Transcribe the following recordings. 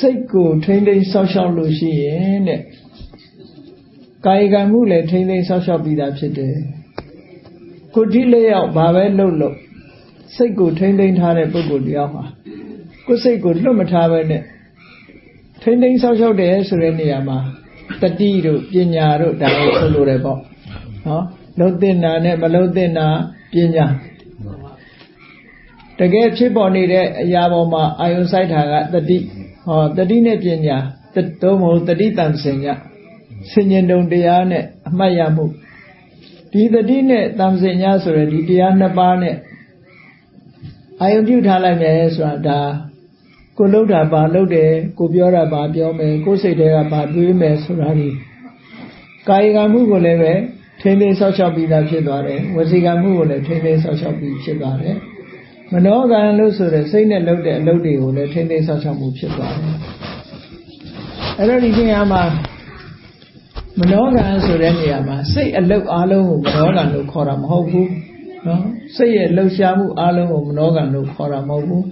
စိတ်ကိုထိမ့်သိမ်းဆောက်ရှောက်လို့ရှိရင်တဲ့ကာယကံမှုလည်းထိမ့်သိမ်းဆောက်ရှောက်ပြီးသားဖြစ်တယ်ကိုတိလျောက်ဘာပဲလုပ်လို့စိတ်ကိုထိမ့်သိမ်းထားတဲ့ပုဂ္ဂိုလ်တရားဟာကိုယ်စိတ်ကိုလွတ်မထားပဲနဲ့ထိမ့်သိမ်းဆောက်ရှောက်တယ်ဆိုတဲ့နေရာမှာတတိတို့ပညာတို့ဒါကိုဆိုလိုတယ်ပေါ့နော်လုံးတင်တာနဲ့မလုံးတင်တာပညာတကယ်ဖြစ်ပေါ်နေတဲ့အရာပေါ်မှာအာယုစိုက်တာကတတိ ဟောတတိနဲ့ပညာသုံးမဟုတ်တတိတန်စင်ညဆင်ញင်တုံတရားနဲ့အမှတ်ရမှုဒီတတိနဲ့တန်စင်ညဆိုရယ်ဒီတရားနှစ်ပါးနဲ့အာယုပြုထားလိုက်မယ်ဆိုတာဒါကိုလှုပ်တာပါလှုပ်တယ်ကိုပြောတာပါပြောမယ်ကိုစိတ်တွေကပါတွေးမယ်ဆိုတာဒီကာယကံမှုကိုလည်းပဲထိမ့်သိမ်းဆောက်ရှောက်ပြီးသားဖြစ်သွားတယ်ဝစီကံမှုကိုလည်းထိမ့်သိမ်းဆောက်ရှောက်ပြီးဖြစ်သွားတယ် မနောကံလို့ဆိုတဲ့စိတ်နဲ့လုပ်တဲ့အလုပ်တွေကိုလည်းထိမ့်သိမ်းဆောက်ရှောက်မှုဖြစ်သွားတယ်အဲ့တော့ဒီနေရာမှာမနောကံဆိုတဲ့နေရာမှာစိတ်အလုပ်အလုံးကိုမနောကံလို့ခေါ်တာမဟုတ်ဘူးနော်စိတ်ရဲ့လှုပ်ရှားမှုအလုံးကိုမနောကံလို့ခေါ်တာမဟုတ်ဘူး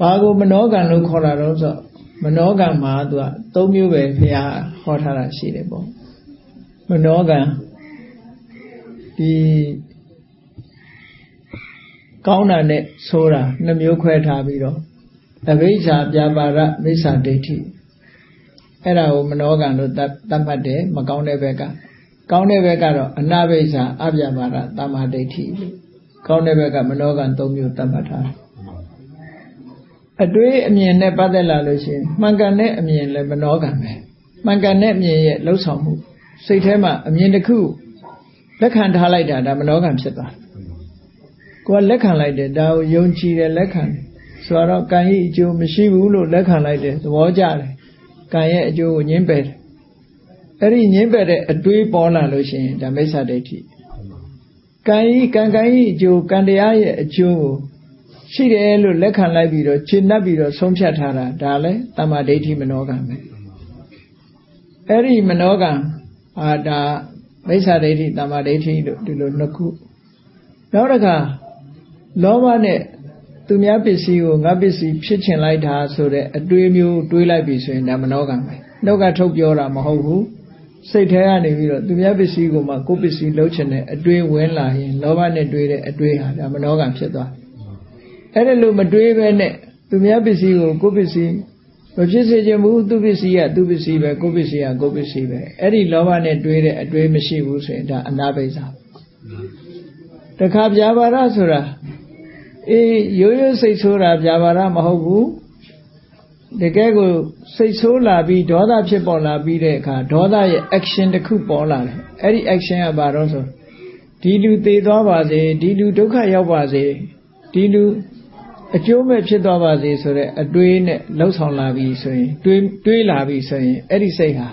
ဘာကိုမနောကံလို့ခေါ်တာတော့ဆိုမနောကံမှာသူက၃မျိုးပဲဘုရားဟောထားတာရှိတယ်ပေါ့မနောကံဒီ ကောင်းတာနဲ့ဆိုးတာနှမျိုးခွဲထားပြီးတော့အဘိဓါပြပါရမိစ္ဆာဒိဋ္ဌိအဲ့ဒါကိုမနောကံလို့သတ်မှတ်တယ်မကောင်းတဲ့ဘက်ကကောင်းတဲ့ဘက်ကတော့အနာဘိစ္ဆာအပြပါရတမ္မာဒိဋ္ဌိကောင်းတဲ့ဘက်ကမနောကံ၃မျိုးသတ်မှတ်ထားတယ်အတွေးအမြင်နဲ့ပတ်သက်လာလို့ရှိရင်မှန်ကန်တဲ့အမြင်လည်းမနောကံပဲမှန်ကန်တဲ့အမြင်ရဲ့လှုပ်ဆောင်မှုစိတ်ထဲမှာအမြင်တစ်ခုလက်ခံထားလိုက်တာဒါမနောကံဖြစ်သွား ကိုကလက်ခံလိုက်တယ်ဒါကိုယုံကြည်တယ်လက်ခံတယ်ဆိုတော့ကံရဲ့အကျိုးမရှိဘူးလို့လက်ခံလိုက်တယ်သဘောကျတယ်ကံရဲ့အကျိုးကိုညှင်းပယ်တယ်အဲ့ဒီညှင်းပယ်တဲ့အတွေးပေါ်လာလို့ရှိရင်ဒါမိစ္ဆာဒိဋ္ဌိကံဤကံကံဤအကျိုးကံတရားရဲ့အကျိုးကိုရှိတယ်လို့လက်ခံလိုက်ပြီးတော့ရှင်းနှပ်ပြီးတော့ဆုံးဖြတ်ထားတာဒါလည်းတမ္မာဒိဋ္ဌိမနောကံပဲအဲ့ဒီမနောကံအာဒါမိစ္ဆာဒိဋ္ဌိတမ္မာဒိဋ္ဌိလို့ဒီလိုနှစ်ခုနောက်တစ်ခါ လောဘနဲ့သူများပစ္စည်းကိုငါပစ္စည်းဖြစ်ချင်လိုက်တာဆိုတဲ့အတွေးမျိုးတွေးလိုက်ပြီဆိုရင်ဒါမနောကံပဲနှုတ်ကထုတ်ပြောတာမဟုတ်ဘူးစိတ်ထဲကနေပြီးတော့သူများပစ္စည်းကိုမှကိုယ်ပစ္စည်းလုံးချင်တဲ့အတွေးဝင်လာရင်လောဘနဲ့တွေးတဲ့အတွေးဟာဒါမနောကံဖြစ်သွားအဲ့ဒါလို့မတွေးပဲနဲ့သူများပစ္စည်းကိုကိုယ်ပစ္စည်းမဖြစ်စေချင်ဘူးသူပစ္စည်းကသူပစ္စည်းပဲကိုယ်ပစ္စည်းကကိုယ်ပစ္စည်းပဲအဲ့ဒီလောဘနဲ့တွေးတဲ့အတွေးမရှိဘူးဆိုရင်ဒါအနာဘိဇာတခါပြာပါရဆိုတာ အေးရိုးရိုးစိတ်ဆိုးတာပြာပါရမဟုတ်ဘူးတကယ်ကိုစိတ်ဆိုးလာပြီးဒေါသဖြစ်ပေါ်လာပြီးတဲ့အခါဒေါသရဲ့ action တစ်ခုပေါ်လာတယ်အဲ့ဒီ action ကဘာတော့ဆိုဒီလူသေသွားပါစေဒီလူဒုက္ခရောက်ပါစေဒီလူအကျိုးမဲ့ဖြစ်သွားပါစေဆိုတဲ့အတွေးနဲ့လှုပ်ဆောင်လာပြီဆိုရင်တွေးတွေးလာပြီဆိုရင်အဲ့ဒီစိတ်ဟာ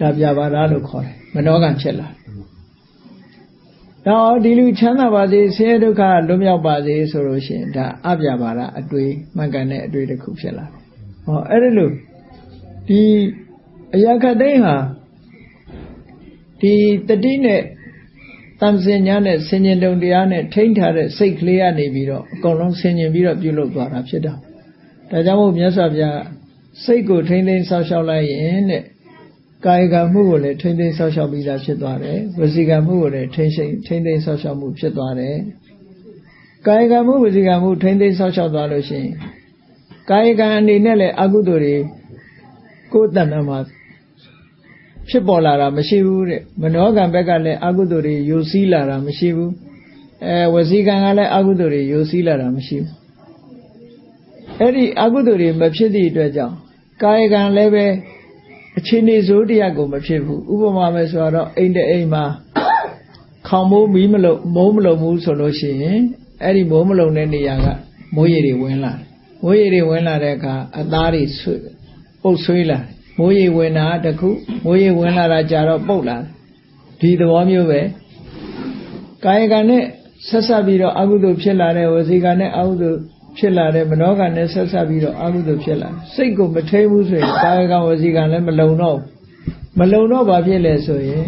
ဒါပြပါရလို့ခေါ်တယ်မနောကံဖြစ်လာတော့ ဒီလူချမ်းသာပါစေဆင်းရဲဒုက္ခလွတ်မြောက်ပါစေဆိုလို့ရှိရင်ဒါအပြပါရအတွေးမှန်ကန်တဲ့အတွေးတစ်ခုဖြစ်လာတယ်ဟောအဲ့ဒါလို့ဒီအရာခတ်သိမ်းဟာဒီတတိနဲ့တန်စင်ညာနဲ့ဆင်ញင်တုံတရားနဲ့ထိမ့်ထားတဲ့စိတ်ကလေးကနေပြီးတော့အကုန်လုံးဆင်ញင်ပြီးတော့ပြုလုပ်သွားတာဖြစ်တာဒါကြောင့်မို့မြတ်စွာဘုရားစိတ်ကိုထိမ့်သိမ်းဆောက်ရှောက်လိုက်ရင်တဲ့ ကာယကမှုကိုလည်းထိမ့်သိမ်းဆောက်ရှောက်ပြီးသားဖြစ်သွားတယ်ဝစီကမှုကိုလည်းထိမ့်သိမ်းထိမ့်သိမ်းဆောက်ရှောက်မှုဖြစ်သွားတယ်ကာယကမှုဝစီကမှုထိမ့်သိမ်းဆောက်ရှောက်သွားလို့ရှိရင်ကာယကံအနေနဲ့လည်းအကုသိုလ်တွေကိုယ်တဏ္ဍာမှာဖြစ်ပေါ်လာတာမရှိဘူးတဲ့မနောကံဘက်ကလည်းအကုသိုလ်တွေယိုစီးလာတာမရှိဘူးအဲဝစီကံကလည်းအကုသိုလ်တွေယိုစီးလာတာမရှိဘူးအဲ့ဒီအကုသိုလ်တွေမဖြစ်သည့်အတွက်ကြောင့်ကာယကံလည်းပဲ အခြေအနေစိုးတရားကိုမဖြစ်ဘူးဥပမာပဲဆိုတော့အိမ်တအိမ်မှာခေါင်မိုးမီးမလုံမိုးမလုံဘူးဆိုလို့ရှိရင်အဲ့ဒီမိုးမလုံတဲ့နေရာကမိုးရေတွေဝင်လာတယ်မိုးရေတွေဝင်လာတဲ့အခါအသားတွေဆွေးပုတ်ဆွေးလာမိုးရေဝင်တာတခုမိုးရေဝင်လာတာကြာတော့ပုတ်လာဒီသဘောမျိုးပဲကာယကံနဲ့ဆက်ဆက်ပြီးတော့အကုသိုလ်ဖြစ်လာတဲ့ဝစီကံနဲ့အကုသိုလ် ဖြစ်လာတဲ့မနောကံနဲ့ဆက်ဆက်ပြီးတော့အကုသိုလ်ဖြစ်လာစိတ်ကိုမထိဘူးဆိုရင်ကာယကံဝစီကံလည်းမလုံတော့မလုံတော့ဘာဖြစ်လဲဆိုရင်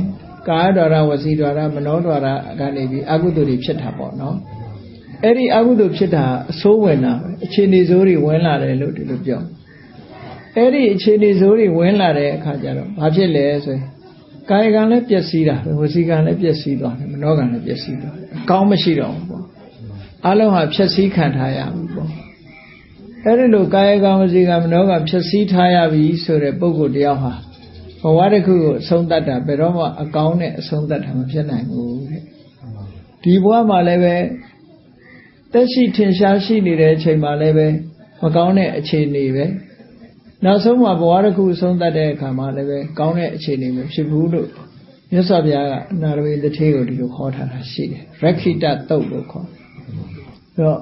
ကာယဒွါရဝစီဒွါရမနောဒွါရကနေပြီးအကုသိုလ်တွေဖြစ်တာပေါ့နော်အဲ့ဒီအကုသိုလ်ဖြစ်တာအဆိုးဝင်တာပဲအခြေအနေဆိုးတွေဝင်လာတယ်လို့ဒီလိုပြောအဲ့ဒီအခြေအနေဆိုးတွေဝင်လာတဲ့အခါကျတော့ဘာဖြစ်လဲဆိုရင်ကာယကံလည်းပျက်စီးတာပဲဝစီကံလည်းပျက်စီးသွားတယ်မနောကံလည်းပျက်စီးသွားတယ်အကောင်းမရှိတော့ဘူးပေါ့ အလုံးဟာဖြက်စီးခံထားရပြီပေါ့အဲ့ဒီလိုကာယကံဝစီကံမနောကံဖြက်စီးထားရပြီဆိုတဲ့ပုဂ္ဂိုလ်တယောက်ဟာဘဝတစ်ခုကိုအဆုံးသတ်တာဘယ်တော့မှအကောင်းနဲ့အဆုံးသတ်တာမဖြစ်နိုင်ဘူးတဲ့ဒီဘဝမှာလည်းပဲတက်ရှိထင်ရှားရှိနေတဲ့အချိန်မှာလည်းပဲမကောင်းတဲ့အခြေအနေပဲနောက်ဆုံးမှာဘဝတစ်ခုအဆုံးသတ်တဲ့အခါမှာလည်းပဲကောင်းတဲ့အခြေအနေမဖြစ်ဘူးလို့မြတ်စွာဘုရားကအနာရဝိတထေကိုဒီလိုခေါ်ထားတာရှိတယ်ရခိတတုတ်လို့ခေါ် တယ်တော့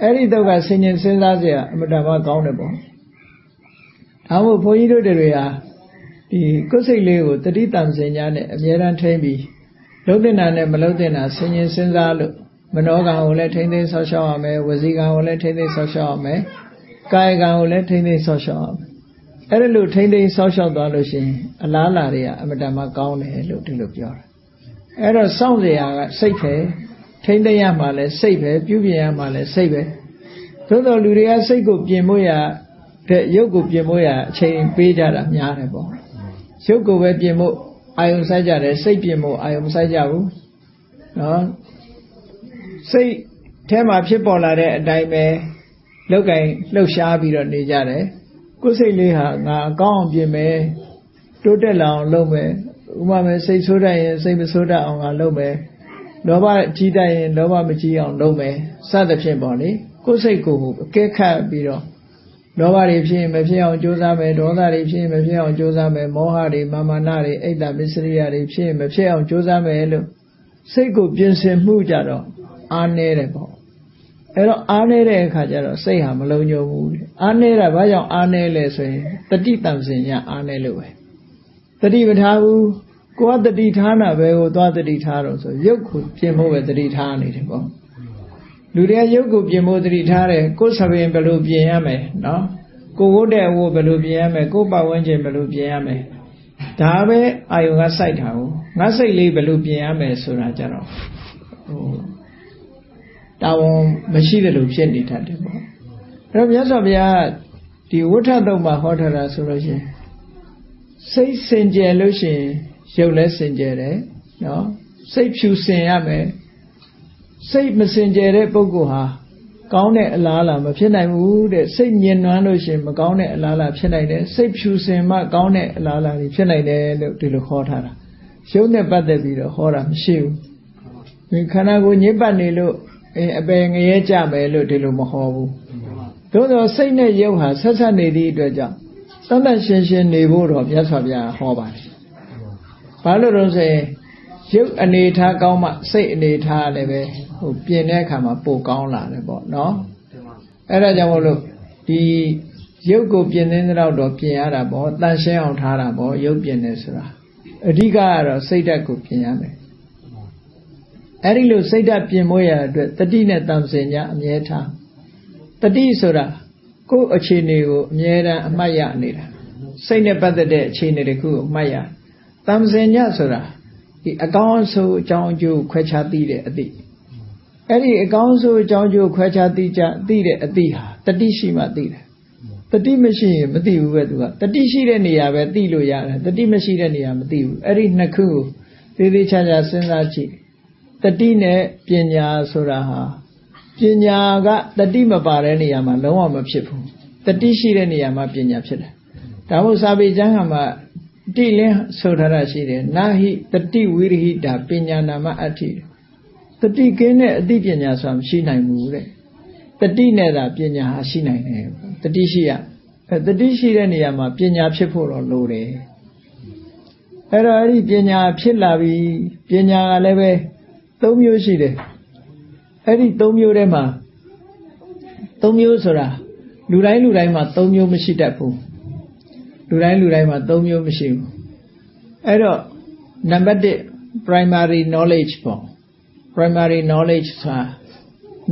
အဲ့ဒီတုတ်ကဆင်ញင်စဉ်းစားစရာအမတန်မှကောင်းတယ်ပေါ့ဒါမို့ဘုန်းကြီးတို့တွေဟာဒီကိုယ်စိတ်လေးကိုတတိတံစင်ညာနဲ့အမြဲတမ်းထိမ့်ပြီးလုံးတင်တာနဲ့မလုံးတင်တာဆင်ញင်စဉ်းစားလို့မနောကံကိုလည်းထိမ့်သိမ်းဆောက်ရှောက်ရမယ်ဝစီကံကိုလည်းထိမ့်သိမ်းဆောက်ရှောက်ရမယ်ကာယကံကိုလည်းထိမ့်သိမ်းဆောက်ရှောက်ရမယ်အဲ့ဒါလို့ထိမ့်သိမ်းဆောက်ရှောက်သွားလို့ရှိရင်အလားလာတွေကအမတန်မှကောင်းတယ်လို့ဒီလိုပြောတာအဲ့တော့စောင့်စရာကစိတ်ပဲ ထိမ့်သိမ်းရမှာလည်းစိတ်ပဲပြုပြင်ရမှာလည်းစိတ်ပဲသို့တော်လူတွေကစိတ်ကိုပြင်ဖို့ရတဲ့ရုပ်ကိုပြင်ဖို့ရအချိန်ပေးကြတာများတယ်ပေါ့ရုပ်ကိုပဲပြင်ဖို့အာယုံဆိုင်ကြတယ်စိတ်ပြင်ဖို့အာယုံမဆိုင်ကြဘူးနော်စိတ်ထဲမှာဖြစ်ပေါ်လာတဲ့အတိုင်းပဲလောက်ကင်လှုပ်ရှားပြီးတော့နေကြတယ်ကိုယ်စိတ်လေးဟာငါအကောင်းအောင်ပြင်မယ်တိုးတက်လာအောင်လုပ်မယ်ဥပမာစိတ်ဆိုးတတ်ရင်စိတ်မဆိုးတတ်အောင်ငါလုပ်မယ် လောဘကြီးတတ်ရင်လောဘမကြီးအောင်လုပ်မယ်စသဖြင့်ပေါ့လေကိုယ်စိတ်ကိုအကဲခတ်ပြီးတော့လောဘတွေဖြစ်ရင်မဖြစ်အောင်ကြိုးစားမယ်ဒေါသတွေဖြစ်ရင်မဖြစ်အောင်ကြိုးစားမယ်မောဟတွေမာမာနတွေအိတ်တမစ္စရိယတွေဖြစ်ရင်မဖြစ်အောင်ကြိုးစားမယ်လို့စိတ်ကိုပြင်ဆင်မှုကြတော့အားနေတယ်ပေါ့အဲ့တော့အားနေတဲ့အခါကျတော့စိတ်ဟာမလုံးညုံဘူးအားနေတာဘာကြောင့်အားနေလဲဆိုရင်တတိတံစင်ညာအားနေလို့ပဲတတိမထားဘူး ကိုကတတိထားတာပဲကိုသွားတတိထားတော့ဆိုရုပ်ကိုပြင်ဖို့ပဲတတိထားနေတယ်ပေါ့လူတွေကရုပ်ကိုပြင်ဖို့တတိထားတယ်ကိုယ်ဆပင်ဘယ်လိုပြင်ရမလဲနော်ကိုဝတ်တဲ့အဝတ်ဘယ်လိုပြင်ရမလဲကိုပတ်ဝန်းကျင်ဘယ်လိုပြင်ရမလဲဒါပဲအာယုံကစိုက်တာကိုငါစိတ်လေးဘယ်လိုပြင်ရမလဲဆိုတာကြတော့ဟိုတာဝန်မရှိတယ်လို့ဖြစ်နေတတ်တယ်ပေါ့အဲ့တော့မြတ်စွာဘုရားဒီဝဋ္ဌတုံမှာဟောထားတာဆိုလို့ရှိရင်စိတ်စင်ကြယ်လို့ရှိရင် ရုပ်လည်းစင်ကြယ်တယ်နော်စိတ်ဖြူစင်ရမယ်စိတ်မစင်ကြယ်တဲ့ပုဂ္ဂိုလ်ဟာကောင်းတဲ့အလားအလာမဖြစ်နိုင်ဘူးတဲ့စိတ်ညင်နွမ်းလို့ရှိရင်မကောင်းတဲ့အလားအလာဖြစ်နိုင်တယ်စိတ်ဖြူစင်မှကောင်းတဲ့အလားအလာတွေဖြစ်နိုင်တယ်လို့ဒီလိုခေါ်ထားတာရုပ်နဲ့ပတ်သက်ပြီးတော့ဟောတာမရှိဘူးခန္ဓာကိုယ်ညစ်ပတ်နေလို့အင်းအပယ်ငရဲကြမယ်လို့ဒီလိုမဟောဘူးသို့သောစိတ်နဲ့ရုပ်ဟာဆက်ဆက်နေသည့်အတွက်ကြောင့်သတ်မှတ်ရှင်းရှင်းနေဖို့တော့မြတ်စွာဘုရားဟောပါတယ် ဘာလို့လို့ဆိုရင်ရုပ်အနေထားကောင်းမှစိတ်အနေထားလည်းပဲဟိုပြင်တဲ့အခါမှာပိုကောင်းလာတယ်ပေါ့နော်အဲ့ဒါကြောင့်မို့လို့ဒီရုပ်ကိုပြင်တဲ့တော့တော့ပြင်ရတာပေါ့တန်ရှင်းအောင်ထားတာပေါ့ရုပ်ပြင်တယ်ဆိုတာအဓိကကတော့စိတ်ဓာတ်ကိုပြင်ရမယ်အဲ့ဒီလိုစိတ်ဓာတ်ပြင်မွေးရတဲ့အတွက်တတိနဲ့တံစင်ညာအမြဲထားတတိဆိုတာကိုယ်အခြေအနေကိုအမြဲတမ်းအမှတ်ရနေတာစိတ်နဲ့ပတ်သက်တဲ့အခြေအနေတခုကိုအမှတ်ရ တံစင်ညာဆိုတာဒီအကောင်းဆိုးအကြောင်းအကျိုးခွဲခြားသိတဲ့အသည့်အဲ့ဒီအကောင်းဆိုးအကြောင်းအကျိုးခွဲခြားသိကြသိတဲ့အသည့်ဟာတတိရှိမှသိတယ်တတိမရှိရင်မသိဘူးပဲသူကတတိရှိတဲ့နေရာပဲသိလို့ရတယ်တတိမရှိတဲ့နေရာမသိဘူးအဲ့ဒီနှစ်ခုကိုသေးသေးချာချာစဉ်းစားကြည့်တတိနဲ့ပညာဆိုတာဟာပညာကတတိမပါတဲ့နေရာမှာလုံးဝမဖြစ်ဘူးတတိရှိတဲ့နေရာမှာပညာဖြစ်တယ်ဒါမို့စာပေကျမ်းဟာမှာ တိလင်းဆိုထားတာရှိတယ်နာဟိတတိဝိရိဟိတာပညာနာမအဋ္ဌိတတိကင်းတဲ့အသိပညာဆိုတာမရှိနိုင်ဘူးတဲ့တတိနဲ့သာပညာဟာရှိနိုင်တယ်တတိရှိရအဲတတိရှိတဲ့နေရာမှာပညာဖြစ်ဖို့တော့လိုတယ်အဲ့တော့အဲ့ဒီပညာဖြစ်လာပြီပညာကလည်းပဲ၃မျိုးရှိတယ်အဲ့ဒီ၃မျိုးထဲမှာ၃မျိုးဆိုတာလူတိုင်းလူတိုင်းမှာ၃မျိုးမရှိတတ်ဘူး လူတိုင်းလူတိုင်းမှာ၃မျိုးမရှိဘူးအဲ့တော့နံပါတ်1 primary knowledge ပေါ့ primary knowledge ဆိုတာ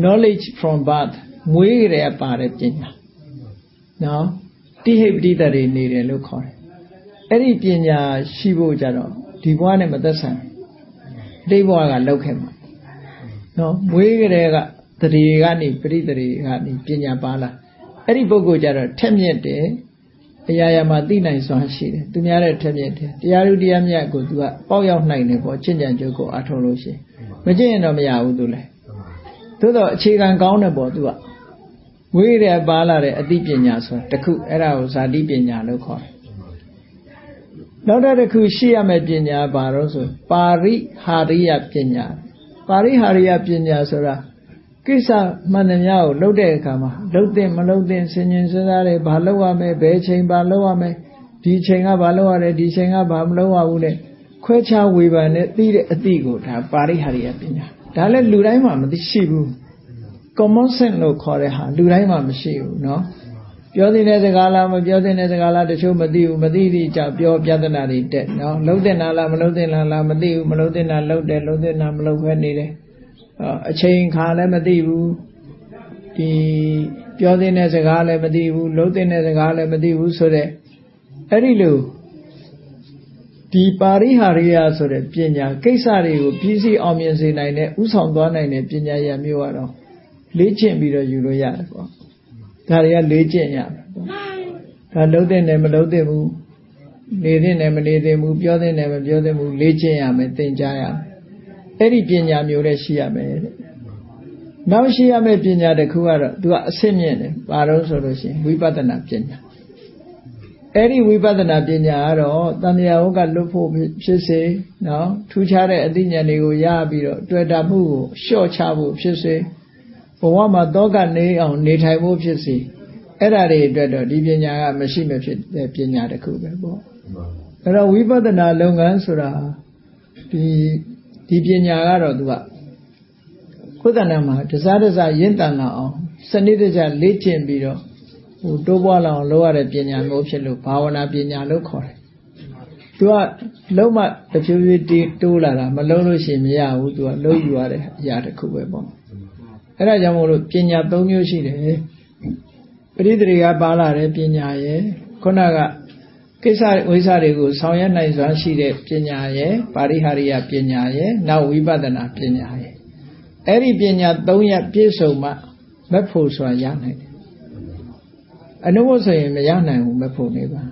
knowledge from birth မွေးကြရပါတဲ့ပညာနော်တိဟိပတိတတွေနေတယ်လို့ခေါ်တယ်အဲ့ဒီပညာရှိဖို့ကြတော့ဒီဘဝနဲ့မသက်ဆိုင်တိဘဝကလောက်ခဲ့မှာနော်မွေးကြတဲ့ကတရေကနေပရိတရေကနေပညာပါလာအဲ့ဒီပုဂ္ဂိုလ်ကြတော့ထက်မြက်တယ် အရာရာမှာသိနိုင်စွမ်းရှိတယ်သူများတဲ့ထက်မြက်တယ်တရားလူတရားမြတ်ကို तू ကပေါက်ရောက်နိုင်တယ်ပေါ့ချင့်ကြံကြုတ်ကိုအထောက်လို့ရှိရင်မကျင့်ရင်တော့မရဘူး तू လည်းသို့တော့အခြေခံကောင်းတယ်ပေါ့ तू ကဝိရပါလာတဲ့အသိပညာဆိုတာတခုအဲ့ဒါကိုဇာတိပညာလို့ခေါ်တယ်နောက်တစ်ခုရှိရမယ့်ပညာဘာလို့ဆိုပါရိဟာရိယပညာပါရိဟာရိယပညာဆိုတာ ကိစ္စမှန်သမျှကိုလုပ်တဲ့အခါမှာလုပ်တဲ့မလုပ်တဲ့ဆင်ញင်စဉ်းစားတယ်ဘာလုပ်ရမလဲဘယ်ချိန်ဘာလုပ်ရမလဲဒီချိန်ကဘာလုပ်ရတယ်ဒီချိန်ကဘာမလုပ်ရဘူးလေခွဲခြားဝေဖန်နဲ့သိတဲ့အသည့်ကိုဒါပါရိဟာရိယပညာဒါလည်းလူတိုင်းမှာမရှိဘူး common sense လို့ခေါ်တဲ့ဟာလူတိုင်းမှာမရှိဘူးเนาะပြောတဲ့စကားလားမပြောတဲ့စကားလားတချို့မသိဘူးမသိသည့်ကြောင့်ပြောပြဿနာတွေတက်เนาะလုံးတဲ့နာလားမလုံးတဲ့နာလားမသိဘူးမလုံးတဲ့နာလုံးတယ်လုံးတဲ့နာမလုံးခဲနေတယ် အချိန်ခါလည်းမသိဘူးဒီပြောတဲ့စကားလည်းမသိဘူးလုံးတဲ့စကားလည်းမသိဘူးဆိုတော့အဲ့ဒီလိုဒီပါရိဟာရိယဆိုတဲ့ပညာကိစ္စတွေကိုပြည့်စည်အောင်မြင်စေနိုင်တဲ့ဥဆောင်သွားနိုင်တဲ့ပညာရမျိုးကတော့လေ့ကျင့်ပြီးတော့ယူလို့ရတယ်ပေါ့ဒါတွေကလေ့ကျင့်ရမယ်ပေါ့ဒါလုံးတဲ့နဲ့မလုံးတဲ့ဘူးနေတဲ့နဲ့မနေတဲ့ဘူးပြောတဲ့နဲ့မပြောတဲ့ဘူးလေ့ကျင့်ရမယ်သင်ကြားရမယ် အဲ့ဒီပညာမျိုးလည်းရှိရမယ်တဲ့နောက်ရှိရမယ့်ပညာတစ်ခုကတော့သူကအစစ်မြင့်တယ်ဘာလို့ဆိုလို့ရှိရင်ဝိပဿနာပညာအဲ့ဒီဝိပဿနာပညာကတော့တန်မြာဟုတ်ကလွတ်ဖို့ဖြစ်စေနော်ထူးခြားတဲ့အသိဉာဏ်တွေကိုရပြီးတော့တွေ့တာမှုကိုလျှော့ချဖို့ဖြစ်စေဘဝမှာတောကနေအောင်နေထိုင်ဖို့ဖြစ်စေအဲ့ဒါတွေအတွက်တော့ဒီပညာကမရှိမဖြစ်တဲ့ပညာတစ်ခုပဲပေါ့အဲ့တော့ဝိပဿနာလုပ်ငန်းဆိုတာဒီ ဒီပညာကတော့သူကခုသဏ္ဍာန်မှာတစားတစားရင့်တန်လာအောင်စနစ်တကျလေ့ကျင့်ပြီးတော့ဟိုတိုးပွားလာအောင်လုပ်ရတဲ့ပညာမျိုးဖြစ်လို့ဘာဝနာပညာလို့ခေါ်တယ်။ तू ကလုံးမတဖြည်းဖြည်းတီးတိုးလာတာမလုံးလို့ရှိရင်မရဘူး तू ကလုံးယူရတဲ့အရာတစ်ခုပဲပေါ့။အဲဒါကြောင့်မို့လို့ပညာ၃မျိုးရှိတယ်။ပရိသေတွေကပါလာတဲ့ပညာရယ်ခုနက ကိစ္စဝိစ္စတွေကိုဆောင်ရွက်နိုင်စွာရှိတဲ့ပညာရယ်ပါရိဟာရိယပညာရယ်နောက်ဝိပဿနာပညာရယ်အဲ့ဒီပညာ၃ရပ်ပြည့်စုံမှမဖို့ဆိုတာရနိုင်တယ်အနုဘဆိုရင်မရနိုင်ဘူးမဖို့နိဗ္ဗာန်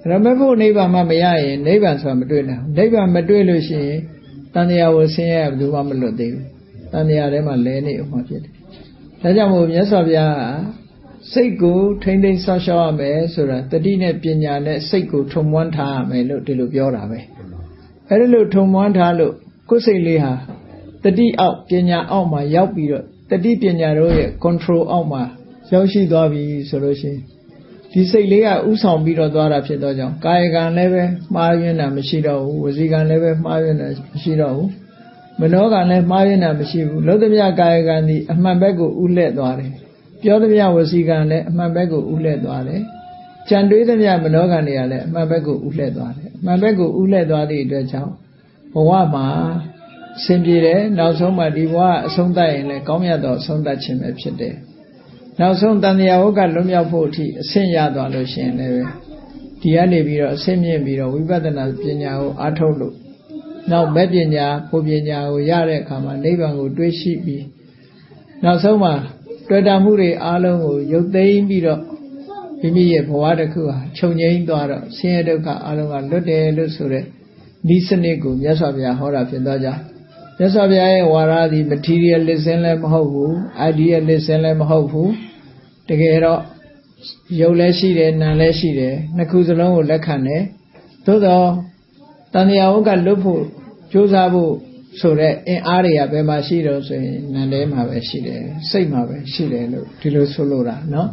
အဲ့တော့မဖို့နိဗ္ဗာန်မှမရရင်နိဗ္ဗာန်ဆိုတာမတွေ့နိုင်ဘူးနိဗ္ဗာန်မတွေ့လို့ရှိရင်တန်တရားကိုဆင်းရဲဘယ်သူမှမလွတ်သေးဘူးတန်တရားထဲမှာလဲနေဥမှာဖြစ်တယ်ဒါကြောင့်မို့မြတ်စွာဘုရားက စိတ်ကိုထိမ့်သိမ်းဆောက်ရှောက်ရမယ်ဆိုတာတတိနဲ့ပညာနဲ့စိတ်ကိုထုံမွမ်းထားရမယ်လို့ဒီလိုပြောတာပဲအဲ့ဒီလိုထုံမွမ်းထားလို့ကိုယ်စိတ်လေးဟာတတိအောက်ပညာအောက်မှာရောက်ပြီးတော့တတိပညာတို့ရဲ့ control အောက်မှာရောက်ရှိသွားပြီဆိုလို့ရှိရင်ဒီစိတ်လေးကဥဆောင်ပြီးတော့သွားတာဖြစ်တော့ကြောင့်ကာယကံလည်းပဲမှားယွင်းတာမရှိတော့ဘူးဝစီကံလည်းပဲမှားယွင်းတာမရှိတော့ဘူးမနောကံလည်းမှားယွင်းတာမရှိဘူးလောကမြကာယကံဒီအမှန်ဘက်ကိုဥလှဲ့သွားတယ် ပြောသမျှဝစီကံလည်းအမှန်ဘက်ကိုဥလှဲ့သွားတယ်ကြံတွေးသမျှမနောကံတွေကလည်းအမှန်ဘက်ကိုဥလှဲ့သွားတယ်အမှန်ဘက်ကိုဥလှဲ့သွားသည့်အတွက်ကြောင့်ဘဝမှာဆင်ပြေတယ်နောက်ဆုံးမှဒီဘဝအဆုံးသတ်ရင်လည်းကောင်းမြတ်သောအဆုံးသတ်ခြင်းပဲဖြစ်တယ်နောက်ဆုံးတန်တရားဝကလွတ်မြောက်ဖို့အထိအဆင့်ရသွားလို့ရှိရင်လည်းဒီကနေပြီးတော့အဆင့်မြင့်ပြီးတော့ဝိပဿနာပညာကိုအားထုတ်လို့နောက်မဲ့ပညာဖို့ပညာကိုရတဲ့အခါမှာနိဗ္ဗာန်ကိုတွေးရှိပြီးနောက်ဆုံးမှာ တွေ့တာမှုတွေအားလုံးကိုရုပ်သိမ်းပြီးတော့မိမိရဲ့ဘဝတစ်ခုဟာခြုံငိမ့်သွားတော့ဆင်းရဲဒုက္ခအားလုံးကလွတ်တယ်လို့ဆိုတဲ့ဤစနစ်ကိုမြတ်စွာဘုရားဟောတာဖြစ်တော့ကြောင့်မြတ်စွာဘုရားရဲ့ဝါရသည် materialism လည်းမဟုတ်ဘူး idealism လည်းမဟုတ်ဘူးတကယ်တော့ရုပ်လည်းရှိတယ်နာမ်လည်းရှိတယ်နှစ်ခုစလုံးကိုလက်ခံတယ်သို့တော့တန်တရားဝကလွတ်ဖို့ကြိုးစားဖို့ ဆိုတော့အင်အားတွေကဘယ်မှာရှိတော့ဆိုရင်နံထဲမှာပဲရှိတယ်စိတ်မှာပဲရှိတယ်လို့ဒီလိုဆိုလို့တာနော်